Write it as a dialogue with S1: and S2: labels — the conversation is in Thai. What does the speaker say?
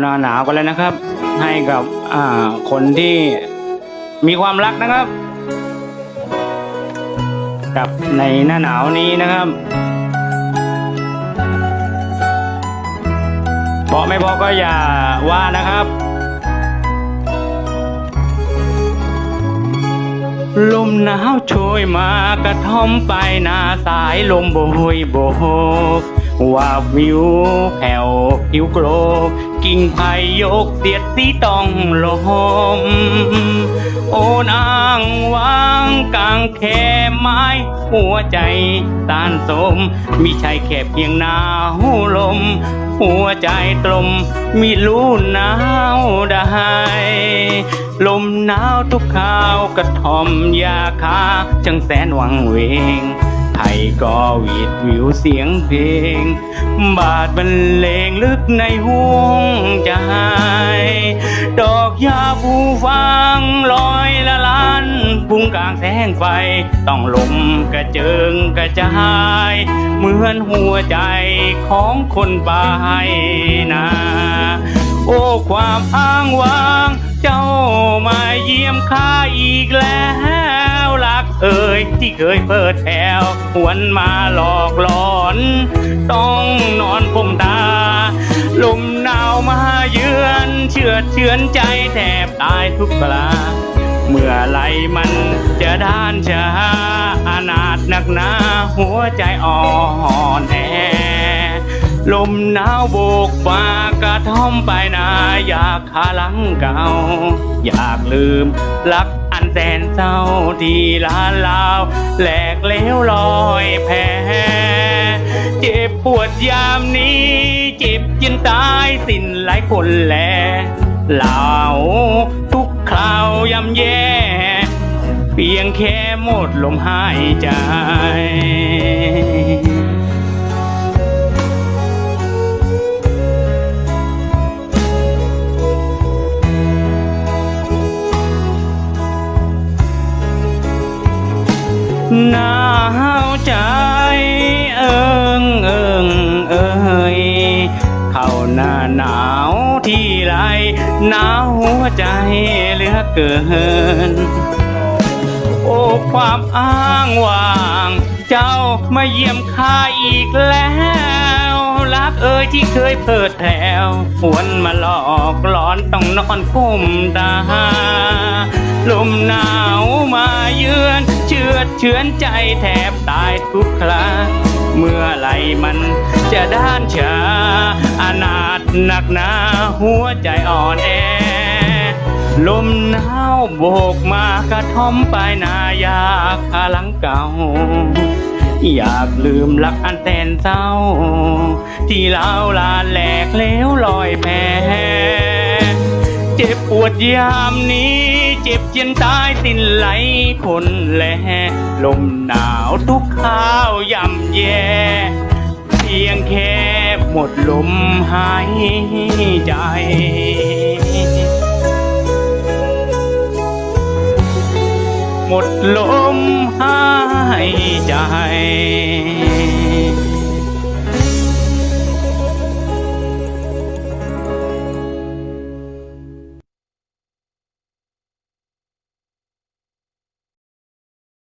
S1: หน้าหนาวกันแล้วนะครับ ให้กับอ่าคนที่มีความรักนะครับ กับในหน้าหนาวนี้นะครับพอไม่พอก็อย่าว่านะครับ ลมหนาวโชยมากระท่อมไปหน้าสายลมโบยโบก ว่าวิวแผ่วผิวโกรกกิ่งไผ่ยกเสียดสีต้องลม โอนอ้างวางกลางแคไม้ หัวใจตานสมมิใช่แค่เพียงหนาวลม หัวใจตรมมีรู้หนาวได้ ลมหนาวทุกข้าวกระทอมยาคาจังแสนหวังเวง ไทยก็วีดวิวเสียงเพลง บาดบรรเลงลึกในห่วงใจ ดอกยาฟูฟังลอยละลันพุ่งกลางแสงไฟ ต้องลมกระเจิงกระจาย เหมือนหัวใจของคนบายนาโอ้ความอ้างว้าง เจ้ามาเยี่ยมข้าอีกแล้ว เอ่ยที่เคยเปิดแถวหวนมาหลอกหลอน ต้องนอนคมตา ลมหนาวมาเยือนเชื่อดเชือนใจแทบตายทุกเวลาเมื่อไรมันจะด้านชาอนาถหนักหนาหัวใจอ่อนแอลมหนาวโบกปากกระท่อมไปนาอยากขาหลังเก่า อยากลืมรักันแสนเศร้าที่ลานลาวแหลกเหลวลอยแพ้เจ็บปวดยามนี้เจ็บจนตายสิ้นหลายคนแลเหล่าทุกคราวยำแย่ เพียงแค่หมดลมหายใจ หนาวใจเอิงเอิงเอ้ยเข้าหน้าหนาวที่ไรหนาวหัวใจเหลือเกิน โอ้ความอ้างว่าง เจ้ามาเยี่ยมข้าอีกแล้ว รักเอ่ยที่เคยเปิดแถวหวนมาหลอกหลอนต้องนอนคุ้มตาลมหนาวมาเยือน เชือดเฉือนใจแทบตายทุกคราเมื่อไหรมันจะด้านชาอนาถหนักหนาหัวใจอ่อนแอ ลมหนาวโบกมากระท่อมปลายนายากพาลังเก่า อยากลืมรักอันแสนเศร้า ที่เล่าลานแหลกเหลวลอยแพเจ็บปวดยามนี้ เจ็บจนตายสิ้นไหลคนแลลมหนาวทุกข้าว ย่ำแย่เพียงแค่หมดลมหายใจหมดลมหาย ใจ